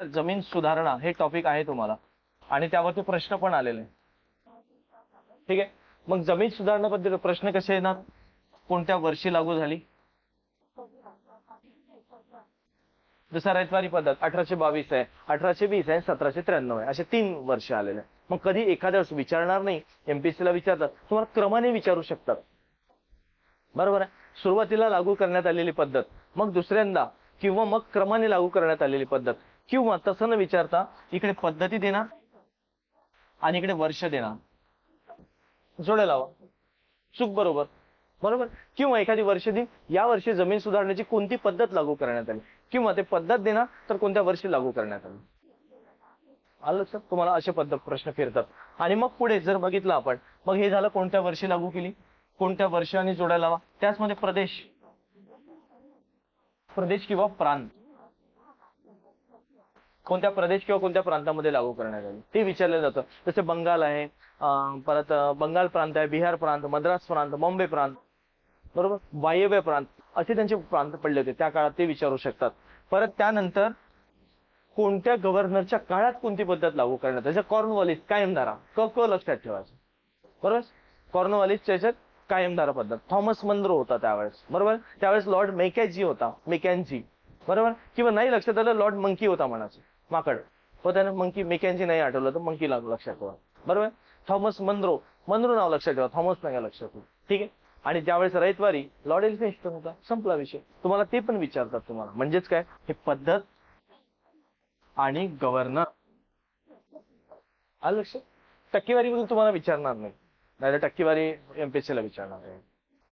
जमीन सुधारणा हे टॉपिक आहे तुम्हाला. आणि त्यावरती प्रश्न पण आलेले. ठीक आहे? मग जमीन सुधारणाबद्दल प्रश्न कसे येणार? कोणत्या वर्षी लागू झाली? जसा रयतवारी पद्धत अठराशे बावीस आहे अठराशे वीस आहे सतराशे त्र्याण्णव आहे. असे तीन वर्ष आलेले. मग कधी एखाद्या वेळेस विचारणार नाही एमपीसी ला विचारतात तुम्हाला क्रमाने विचारू शकतात. बरोबर आहे? सुरुवातीला लागू करण्यात आलेली पद्धत. मग दुसऱ्यांदा किंवा मग क्रमाने लागू करण्यात आलेली पद्धत. किंवा तसं न विचारता इकडे पद्धती देणार आणि इकडे वर्ष देणार. जोड्या लावा. चूक बरोबर. बरोबर? किंवा एखादी वर्ष दिन या वर्षी जमीन सुधारण्याची कोणती पद्धत लागू करण्यात आली? किंवा ते पद्धत देणार तर कोणत्या वर्षी लागू करण्यात आली? आलं सर तुम्हाला असे पद्धत प्रश्न फिरतात. आणि मग पुढे जर बघितलं आपण मग हे झालं कोणत्या वर्षी लागू केली? कोणत्या वर्षाने जोडायला लावा? त्याचमध्ये प्रदेश. प्रदेश किंवा प्रांत? कोणत्या प्रदेश किंवा कोणत्या प्रांतामध्ये लागू करण्यात आली? ते विचारलं जातं. जसे बंगाल आहे परत बंगाल प्रांत आहे बिहार प्रांत मद्रास प्रांत बॉम्बे प्रांत बरोबर? वायव्य प्रांत असे त्यांचे प्रांत पडले होते. त्या काळात ते विचारू शकतात. परत त्यानंतर कोणत्या गव्हर्नरच्या काळात कोणती पद्धत लागू करण्यात आली? जसं कॉर्नवॉलिस कायमधारा क क लक्षात ठेवायचं. बरोबर? कॉर्नवॉलिसच्या याच्यात कायमधारा पद्धत. थॉमस मंद्रो होता त्यावेळेस. बरोबर? त्यावेळेस लॉर्ड मेकॅजी होता. मेकॅनजी. बरोबर? किंवा नाही लक्षात आलं लॉर्ड मंकी होता म्हणायचं माकड. हो त्यानं मंकी मेकॅनजी नाही आठवलं तर मंकी लक्षात ठेवा. बरोबर? Thomas Munro. मंद्रो नाव लक्षात ठेवा. थॉमस नाही लक्षात ठेवा. ठीक आहे? आणि त्यावेळेस रविवारी लॉर्ड एल्फिन्स्टन होता संपला विषय. तुम्हाला ते पण विचारतात तुम्हाला. म्हणजेच काय? हे पद्धत आणि गव्हर्नर आलं लक्ष टक्केवारी तुम्हाला विचारणार नाही. नाही टक्केवारी एमपीएससी ला विचारणार आहे